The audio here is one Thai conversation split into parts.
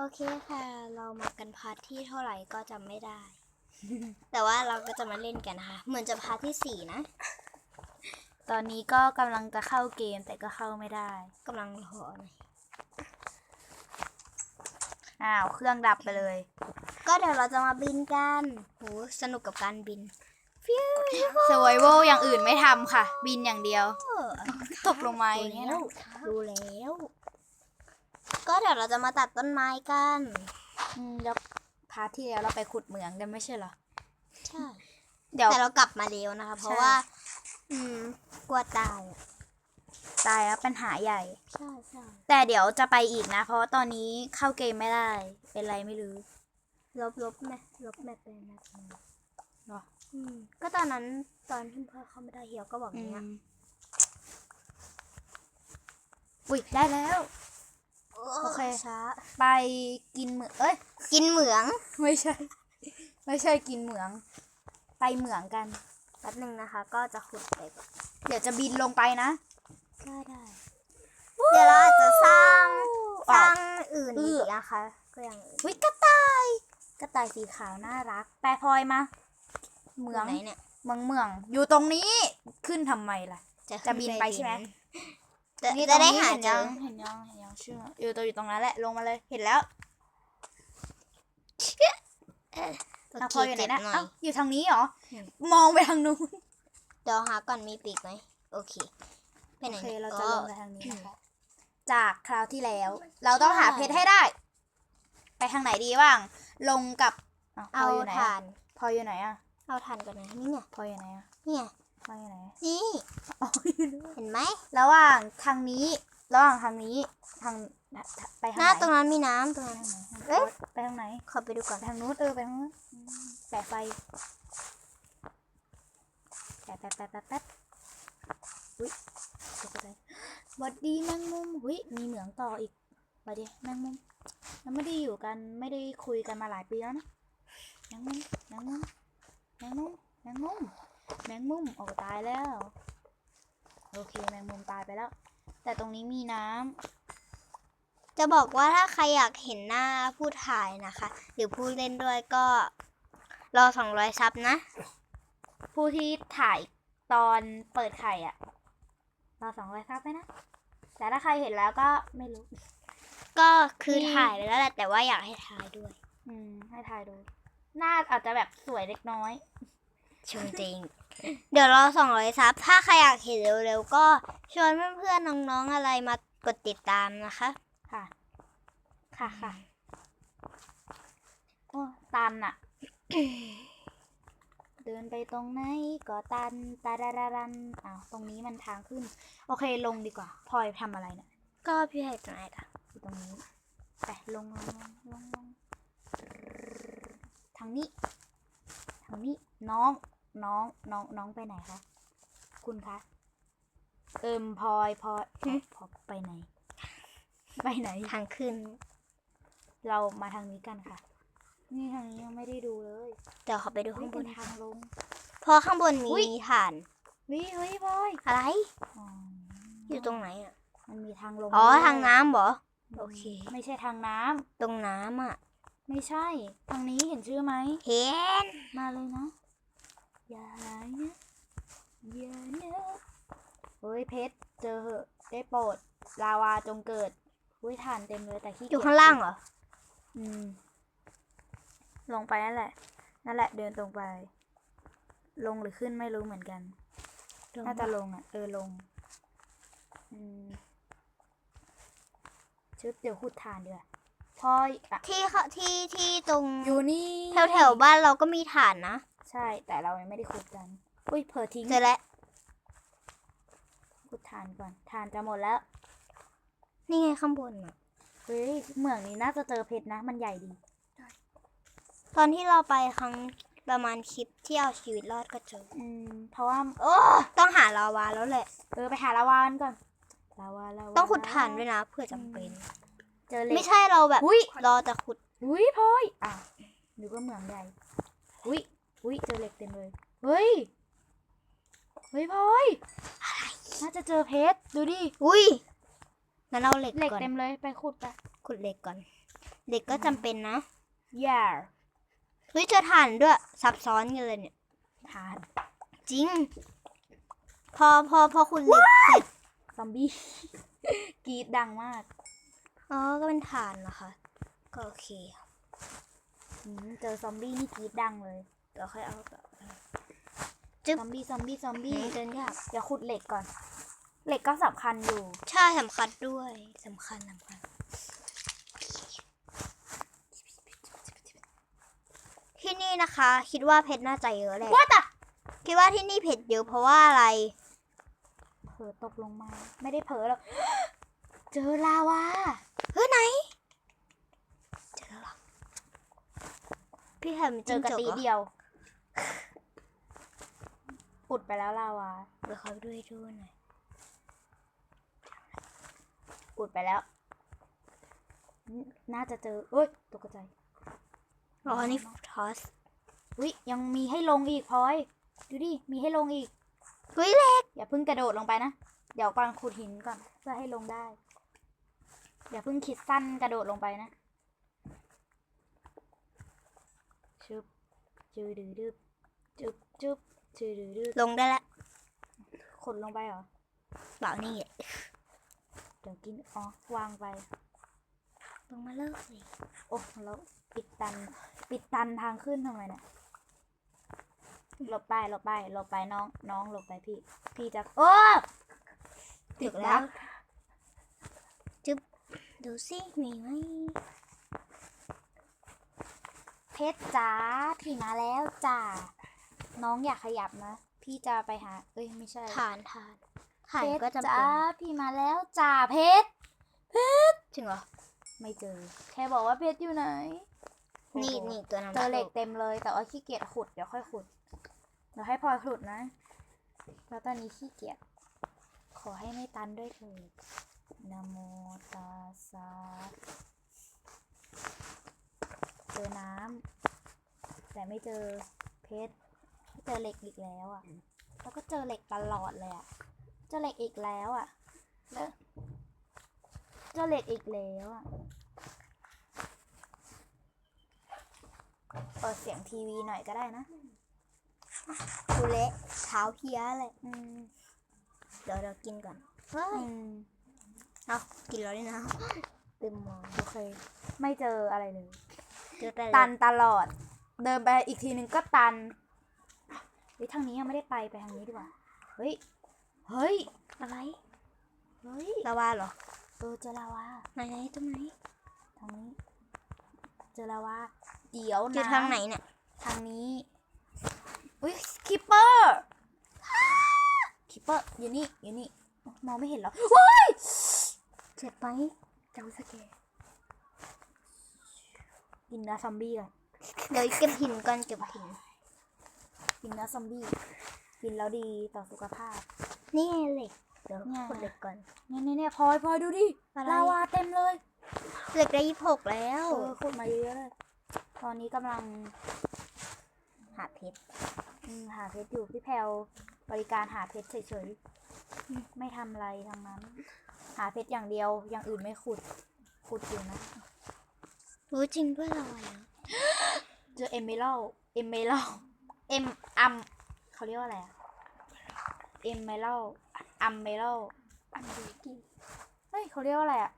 โอเคค่ะ เรามากันพาร์ทที่เท่าไหร่ก็จำไม่ได้ แต่ว่าเราก็จะมาเล่นกันนะคะ เหมือนจะพาร์ทที่สี่นะ ตอนนี้ก็กำลังจะเข้าเกมแต่ก็เข้าไม่ได้กำลังรอหน่อยอ้าวเครื่องดับไปเลย ก็เดี๋ยวเราจะมาบินกันโหสนุกกับการบินฟิว s u r v i v a l อย่างอื่นไม่ทำค่ะ บินอย่างเดียว ตกลงมาอย่างเงี้ยนะดูแล้ว ก็เดี๋ยวเราจะมาตัดต้นไม้กันอืมแล้วพาร์ทที่แล้วเราไปขุดเหมืองกันไม่ใช่เหรอ ใช่ เดี๋ยว แต่เรากลับมาเร็วนะคะ เพราะใช่ว่า อืม กลัวตายอะตายแล้วปัญหาใหญ่ ใช่ใช่แต่เดี๋ยวจะไปอีกนะ เพราะว่าตอนนี้เข้าเกมไม่ได้ เป็นไรไม่รู้ ลบลบแม่ลบแม่เป็นแม่เป็นเหรออืม ก็ตอนนั้นตอนที่พ่อเข้าไม่ได้เฮียก็บอกอย่างเงี้ย อุ้ยได้แล้ว โอเค ช้า ไปกินเหมืองเอ้ย กินเหมือง ไม่ใช่ ไม่ใช่กินเหมือง ไปเหมืองกัน แป๊บหนึ่งนะคะ ก็จะขุดไปก่อนเดี๋ยวจะบินลงไปนะก็ได้เดี๋ยวเราอาจจะสร้างสอะร้างอื่นเอื้อีอกนะคะ ก็อย่างอื่นวิกระต่ายกระต่ายสีขาวน่ารัก แปรพลอยมา เหมืองไหนเนี่ย เมืองเมือง อยู่ตรงนี้ ขึ้นทำไมล่ะ จะบินไปใช่ไหม จะนี่จะได้ตรงนี้หาเห็นเจยัองเห็นยังเห็นยังชื่ออยู่ตัวอยู่ตรงนั้นแหละลงมาเลยเห็นแล้วตัวอะพลอยอยู่ไหนนะเจ็บหน่อเอ้ายอยู่ทางนี้เหรออืม มองไปทางนู้นเดี๋ยวหาก่อนมีปีกไหมโอเคไปไหนโอเคนี่ยเราจะอ๋ลองไปทางนี้นะคะจากคราวที่แล้ว เราต้องหาเพชรให้ได้ ไปทางไหนดีบ้าง ลงกับะพลเอายยู่ไหนถ่าอะนพลอยอยู่ไหนอะเอาถ่านก่อนนะนี่เนี่ยพลอยอยู่ไหนอะเนี่ย พลอยอยู่ไหนอะนี่อ๋ออยู่นู้นเห็นไหมระหว่างทางนี้ ระหว่างทางนี้ ทางไปทางหไหนน้าตรงนั้นมีน้ำตรงนั้น เอ๊ะ ไปทางไหน ขอไปดูก่อนไปทางนู้นเออไปทางนู้นอืมแปะไฟแปะแปะแปะแปะแปะอุ้ยตกใจหวัดดีแมงมุมอุ้ยมีเหมืองต่ออีกหวัดดีแมงมุมเราไม่ได้อยู่กันไม่ได้คุยกันมาหลายปีแล้วนะแมงมุมแมงมุมแมงมุมแมงมุม แมงมุมโอ้ตายแล้ว โอเคแมงมุมตายไปแล้ว แต่ตรงนี้มีน้ำจะบอกว่าถ้าใครอยากเห็นหน้าผู้ถ่ายนะคะ หรือผู้เล่นด้วยก็รอสองร้อยซับนะ ผู้ที่ถ่ายตอนเปิดไข่อะเราสองร้อยซับไหมนะ แต่ถ้าใครเห็นแล้วก็ไม่รู้ ก็คือมีถ่ายไปแล้วแหละแต่ว่าอยากให้ถ่ายด้วย อืม ให้ถ่ายดูหน้าอาจจะแบบสวยเล็กน้อย ชมจริง เดี๋ยวรอสองร้อยซับถ้าใครอยากเห็นเร็วๆก็ชวนเพื่อนๆน้องๆอะไรมากดติดตามนะคะ ค่ะ ค่ะค่ะโอ้ตันอะเดินไปตรงไหนก็ตันตาดาดาดันอ้าวตรงนี้มันทางขึ้น โอเคลงดีกว่าพลอยทำอะไรเนี่ยก็พี่ให้ตรงไหนล่ะอยู่ตรงนี้ไปลงลงลงลงลงทางนี้ ทางนี้น้อง น้องน้องน้องไปไหนคะ คุณคะ เอิมพลอยพลอยพอพอไปไหน ไปไหน ทางขึ้น เรามาทางนี้กันค่ะ นี่ทางนี้ยังไม่ได้ดูเลยเดี๋ยวเขาไปดูเฮ้ข้ายงบเป็นนทางลงเพราะข้างบนอุ๊มียฐานวิเฮ้ยพลอยอะไรอ๋ออยู่ตรงไหนอะ มันมีทางลง อ๋อด้วยทางน้ำเหรอ โอเค ไม่ใช่ทางน้ำ ตรงน้ำอะ ไม่ใช่ ทางนี้เห็นชื่อไหม เห็น มาเลยนะ อย่านะอย่านะเฮ้ยเพชรเจอเหอะได้โปรดลาวาจงเกิดอุ้ยฐานเต็มเลยแต่ขี้อเกียจยู่ข้างล่างเหรอ อืม ลงไปนั่นแหละ นั่นแหละเดินตรงไป ลงหรือขึ้นไม่รู้เหมือนกันน่าจะลงอะ เออลง อืมชุดเดี๋ยวขุดฐานดีกว่าพลอยอะที่เขาที่ที่ตรงอยู่นี่แถวแถวๆบ้านเราก็มีฐานนะ ใช่แต่เรายังไม่ได้ขุดกัน อุ้ยเผลอทิ้งเจอแล้วขุดฐานก่อนฐานจะหมดแล้ว นี่ไงข้างบนอะเฮ้ยเหมืองนี้น่าจะเจอเพชรนะ มันใหญ่ดี ตอนที่เราไปครั้งประมาณคลิปที่เอาชีวิตรอดก็เจอ อืม เพราะว่าโอ้ต้องหาลาวาแล้วแหละ เออไปหาลาวากันก่อนลาวาลาวาต้องขุดฐานด้วยนะเพื่อจำเป็น เจอเหล็ไม่กใช่เราแบบอุ้ยรอจะขุด อุ้ยพลอยอะนึกว่าเหมืองใหญ่อุ้ย อุ้ยเจอเหล็กเต็มเลย เฮ้ย เฮ้ยพลอยน่าจะเจอเพชร ดูดิ อุ้ยงั้นเอาเหล็กเหล็กก่อนเต็มเลยไปขุดไปขุดเหล็กก่อนเด็กก็จำเป็นนะ อย่าเฮ้ยเจะถ่านด้วยซับซ้อนกันเลยเนี่ย ทานจริง พอพอพอคุณเหล็กเสร็จซอมบี้ กรีดดังมากอ๋อก็เป็นถ่านเหรอคะก็โอเค อืมเจอซอมบี้นี่กรีดดังเลยเดี๋ยวค่อยเอากลับซอมบี้ซอมบี้ซอมบี้เดินยากเดี๋ยวขุดเหล็กก่อน เหล็กก็สำคัญอยู่ ใช่สำคัญด้วยสำคัญสำคัญที่นี่นะคะ คิดว่าเพชรน่าจะเยอะแหละว่าแต่คิดว่าที่นี่เพชรเยอะเพราะว่าอะไรเผลอตกลงมา ไม่ได้เผลอหรอกเจอลาวาเฮ้ยไหน เจอแล้วเหรอพี่แฮมเจอกระตีจิ้งจกหรเดียว อุดไปแล้วลาวาเดี๋ยวเขาด้วยดูหน่อยอุดไปแล้ว น่าจะเจอเอ้ยตกใจอ๋อนี่ทอสอุ้ยยังมีให้ลงอีกพลอยดูดิมีให้ลงอีกเฮ้ยเล็กอย่าเพิ่งกระโดดลงไปนะ เดี๋ยวก่อนขุดหินก่อนเพื่อให้ลงได้ อย่าเพิ่งคิดสั้นกระโดดลงไปนะชึบจืดดืดดึบจุบจุบจืดดืดดึบ ลงได้แล้วขุดลงไปเหรอเปล่านี่เดี๋ยวกินอ๋อวางไป ลงมาเลิกสิโอ้แล้วปิดตัน ปิดตันทางขึ้นทำไมเนี่ยหลบไปหลบไปหลบไปน้อง น้องหลบไปพี่ พี่จะโอ้ถึงแล้วจึ๊บดูสิมีไหมเพชรจ้าพี่มาแล้วจ้า น้องอยากขยับนะ พี่จะไปหา เอ้ยไม่ใช่ฐานฐานฐานเพชก็รจำเป็จ้านพี่มาแล้วจ้าเพชรจริงเหรอ ไม่เจอ แค่บอกว่าเพชรอยู่ไหนนี่โอ้โหนี่ตัวนั้นเจอเหล็กเต็มเลยแต่ว่าขี้เกียจขุดเดี๋ยวค่อยขุดเดี๋ยวให้พลอยขุดนะ แล้วตอนนี้ขี้เกียจขอให้ไม่ตันด้วยเถิดนะโมตัสสะเจอน้ำแต่ไม่เจอเพชรไม่ เจอเหล็กอีกแล้วอะ แล้วก็เจอเหล็กตลอดเลยอะ เจอเหล็กอีกแล้วอะแล้วเจอเหล็กอีกแล้วอะ เปิดเสียงทีวีหน่อยก็ได้นะดูเละเท้าเพี้ยเลยอืมเดี๋ยวเรากินก่อนเฮ้ยอืมเอากินแล้วนี่นะเต็มหมอโอเค ไม่เจออะไรเลย เจอแต่ตันตลอด เดินไปอีกทีนึงก็ตัน เฮ้ยทางนี้ยังไม่ได้ไปไปทางนี้ดีกว่า เฮ้ย เฮ้ย อะไร เฮ้ย ลาวาเหรอ เออเจอลาวา ไหนไหนตรงไหน ทางนี้ เจอลาวา เดี๋ยวนะอยู่ทางไหนเนี่ย ทางนี้ อุ้ยคิปเปอร์คิปเปอร์อยู่นี่อยู่นี่ มองไม่เห็นเหรอเฮ้ย เจ็บไหมจำสเกกินเนื้อซอมบี้ก่อนเดี๋ยวเก็บหินก่อนเก็บหิน กินเนื้อซอมบี้ กินแล้วดีต่อสุขภาพ นี่ไงเหล็กเดี๋ยวเนี่ยขุดเหล็กก่อน เนี่ยเนี่ยเนี่ยพลอยพลอยดูดิอะไร ลาวาเต็มเลยเหล็กได้ยี่สิบหกแล้ว เออขุดมาเยอะๆเลย ตอนนี้กำลังหาเพชร อืมหาเพชรอยู่พี่แพลวบริการหาเพชรเฉยๆ ไม่ทำอะไรทั้งนั้น หาเพชรอย่างเดียวอย่างอื่นไม่ขุด ขุดอยู่นะ รู้จริงด้วยลาวาเยอะเจอเอเมรัลเอเมรัล เอ็มอัมเขาเรียกว่าอะไรอะเอเมรัลอัมเมรัลอัมเบกี้เฮ้ยเขาเรียกว่าอะไรอะ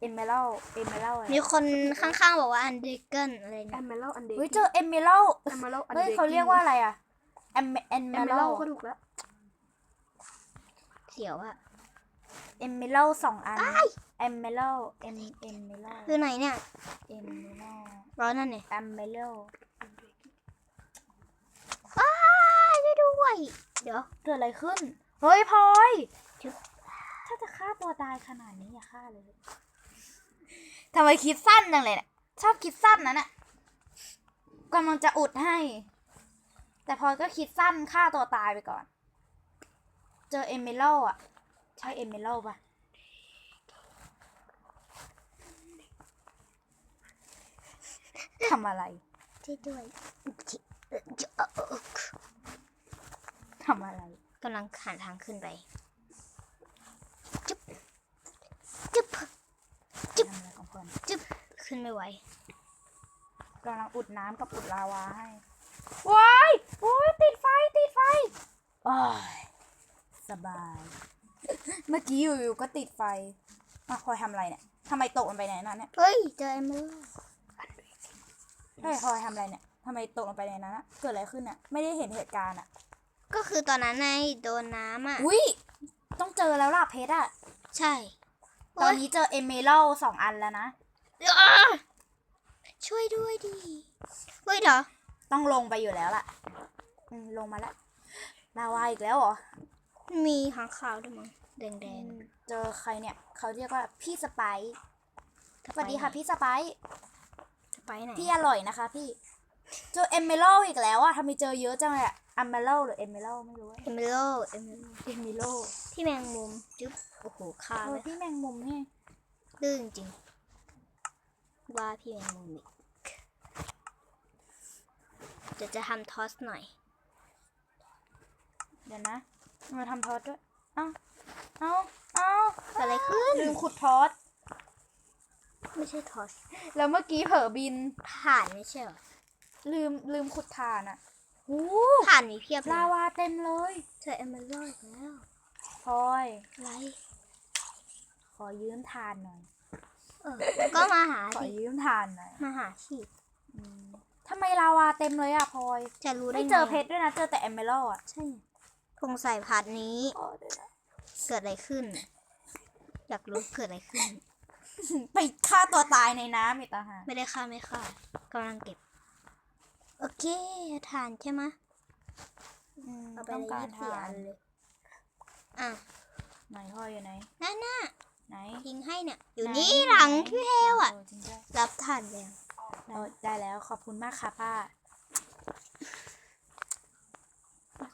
เอเมรัลเอเมรัลอะไรมีคนข้างๆบอกว่าอันเดเกิลอะไรแอเนี่ยมเมลัลอันเดเฮ้ยเจอเอเมรัลแอมเมลัลอันเฮ้ยเดเขาเรียกว่าอะไรอะเอมเอแอเมมเมรัลัลลก็ถูกแล้วเสียวอะ เอเมรัลสองอันเอเมรัลเอมเอเมรัลคือไหนเนี่ยเอเมรัลร้อนนั่นเนี่ยเอเมรัล อ้ายช่วยด้วย เดี๋ยวเกิดอะไรขึ้น เฮ้ยพลอยจึ๊บถ้าจะฆ่าตัวตายขนาดนี้อย่าฆ่าเลยทำไมคิดสั้นจังเลยเนี่ยชอบคิดสั้นนะเนี่ยกำลังจะอุดให้ แต่พลอยก็คิดสั้นฆ่าตัวตายไปก่อน เจอเอเมรัลอะ ใช่เอเมรัลปะทำอะไรช่วยด้วย จิเอ่อจะทำอะไรกำลังหาทางขึ้นไปจึ๊บจึ๊บจึ๊บทำอะไรของพลอยจึ๊บขึ้นขึ้นไม่ไหวกำลังอุดน้ำกับอุดลาวาให้ว้ายโอ้ยติดไฟติดไฟโอ้ยสบาย เมื่อกี้อยู่ๆก็ติดไฟอะพลอยทำอะไรเนี่ยทำไมตกลงไปในนั้นเนี่ยเฮ้ยเจอเอมเมอรัลด์เฮ้ยพลอยทำอะไรเนี่ย ทำไมตกลงไปในนั้นอะเกิดอะไรขึ้นเนี่ยไม่ได้เห็นเหตุการณ์อะก็คือตอนนั้นไงโดนน้ำอะ อุ้ยต้องเจอแล้วล่ะเพชรอะใช่ตอนนี้เจอเอเมรัลสองอันแล้วนะ อ้าช่วยด้วยดิเฮ้ยเดี๋ยวต้องลงไปอยู่แล้วล่ะอืมลงมาแล้วลาวาอีกแล้วเหรอ มีข้างขาวด้วยมั้งแดงอืๆมเจอใครเนี่ย เขาเรียกว่าพี่สไปซ์สสไปซ์วัสดีค่ะไหนพี่สไปซ์จะไปไหนพี่อร่อยนะคะ พี่ เจอเอเมรัลอีกแล้วอะทำไมเจอเยอะจังเลยอะอัมเมรัลหรือเอเมรัลไม่รู้อะเอมเมอรัลด์เอมเมอรัลด์เอเมรัลที่แมงมุมจึ๊บโอ้โหคาเอเลอยพี่แมงมุมนี่ดื้อจริงๆว่าพี่แมงมุมอีกเดี๋ยวจะทำทอสหน่อย เดี๋ยวนะมาทำทอสด้วย เอ้า เอ้า เอ้าเกิดอะไรขึ้น ลืมขุดทอส ไม่ใช่ทอส แล้วเมื่อกี้เผลอบินผ่านไม่ใช่เหรอ ลืมลืมขุดถ่านอะหูผ่านมีเพียบเลยลาวาเต็มเลยเจอเอมเมอรัลด์อีกแล้วพลอยอะไรขอยืมทานหน่อย เออ ก็มาหาขอสิยืมทานหน่อยมาหาสิอืมทำไมลาวาเต็มเลยอะพลอย จะรู้ได้ไม่ไงเจอเพชรด้วยนะ เจอแต่เอมเมอรัลอะใช่คงใส่ผัดนี้อ๋อเดี๋ยวนะ เกิดอะไรขึ้น อยากรู้เกิดอะไรขึ้น ไปฆ่าตัวตายในน้ำอีกต่างหากไม่ได้ค่าไม่ค่ากำลังเก็บ โอเคทานใช่ไหมะอืมเอาไปต้องเลยการยี่สิบสี่ทาอันนเลยอะไหนพลอยอยู่ไหน นั่นน่ะไหนทิ้งให้เนี่ย อยู่ไหนี่หลังพี่เฮลอะโจริงด้วยรับทานเลยเอาได้แล้วขอบคุณมากค่ะป้า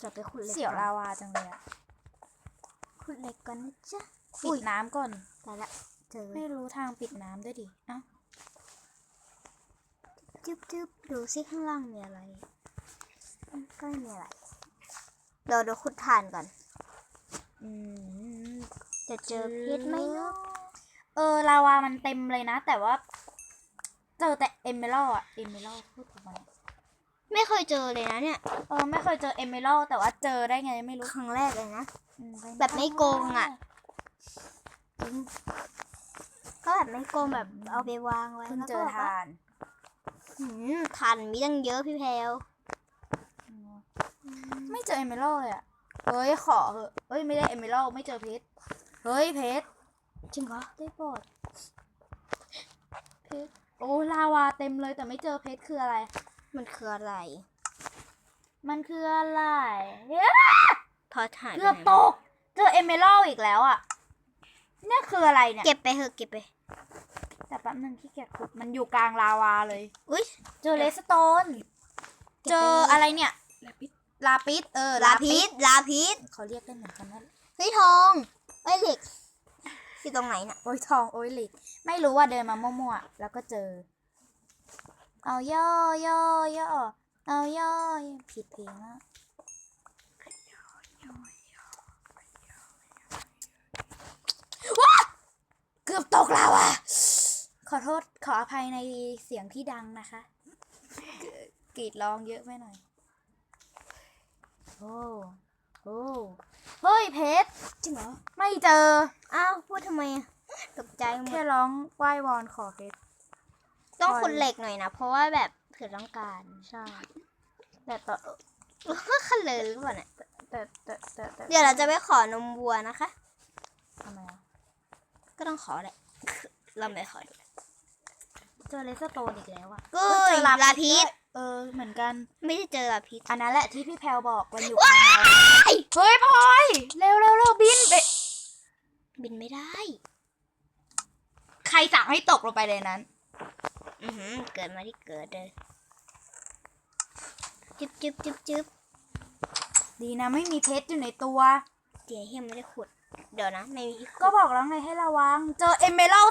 จะไปขุดเหล็กเสี่ยวก่อนลาวาจังเลยอะขุดเหล็กก่อนนะจ๊ะปิอุ้ดยน้ำก่อน ตายละเจอไม่รู้ทางปิดน้ำด้วยดิเอ้า จึ๊บจึ๊บดูซิข้างล่างมีอะไรอืมก็ไม่มีอะไรเดี๋ยวเดี๋ยวขุดทานก่อน อืมจะเจอเพชรไหมเนาะเออลาวามันเต็มเลยนะ แต่ว่า เจอแต่เอเมอรัลอะเอเมอรัลพูดถูกไหมไม่เคยเจอเลยนะเนี่ย เออไม่เคยเจอเอเมอรัลแต่ว่าเจอได้ไงไม่รู้ครั้งแรกเลยนะอืมแบบไม่โกงอะจริงก็แบบไม่โกงแบบเอาไปวางไว้เพิ่งแล้วเจก็อแบบว่าทาน หืมทานมีตั้งเยอะพี่แพลวไม่เจอเอเมอรัลเลยอะเฮ้ยขอเหอะเฮ้ยไม่ได้เอเมอรัลไม่เจอเพชร เฮ้ยเพชร จริงเหรอได้โปรดเพชร โอ้ลาวาเต็มเลยแต่ไม่เจอเพชรคืออะไร มันคืออะไร มันคืออะไรเฮ้ยทอดหายไปเกือบไหนตก เจอเอเมอรัลอีกแล้วอะเนี่ยคืออะไรเนี่ย เก็บไปเถอะเก็บไป แต่แป๊บนึงขี้เกียจขุดมันอยู่กลางลาวาเลยอุ้ยเจอเลสโตน เจออะไรเนี่ยลาปิสเออลาพิษลาพิษเขาเรียกได้เหมือนกันนั่นแหละเฮ้ยทองเอ้ยเหล็กอยู่ตรงไหนน่ะโอ้ยทองโอ้ยหลิกไม่รู้ว่าเดินมามั่วๆแล้วก็เจอ เอาย่อย่อย่อเอาย่อผิดเพลงอะว้าเกือบตกแล้วอะ ขอโทษขออภัยในเสียงที่ดังนะคะ กรีดร้องเยอะไปหน่อย โอ้โอ้เฮ้ยเพชรจริงเหรอ ไม่เจอ อ้าวพูดทำไมอะตกใจหมแค่ดร้องไหว้วอนขอเพชรต้องปล่อยขุดเหล็กหน่อยนะ เพราะว่าแบบเผื่อต้องการใช่แต่ต่อขันเลยหรือเปล่าเนี่ยแต่แต่แต่แต่เดี๋ยวเราจะไปขอนมวัวนะคะทำไมอะก็ต้องขอแหละเราไม่ขอดีกว่า เจอเลสโตนอีกแล้วอะก็เฮ้ยเจอลาพิษด้วยเออเหมือนกัน ไม่ได้เจอลาพิษอันนั้นแหละที่พี่แพลวบอกมันอยู่กลางเราเฮ้ยพลอยเร็วเร็วเร็วบินไปบินไม่ได้ ใครสั่งให้ตกลงไปเลยนั้น อือหือเกิดมาที่เกิดเลยจึ๊บจึ๊บจึ๊บจึ๊บดีนะไม่มีเพชรอยู่ในตัวเดี๋ยวเฮียไม่ได้ขุด เดี๋ยวนะ ไม่มีที่ขุดก็บอกแล้วไงให้ระวัง เจอเอเมอรัล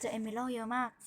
เจอเอเมอรัลเยอะมาก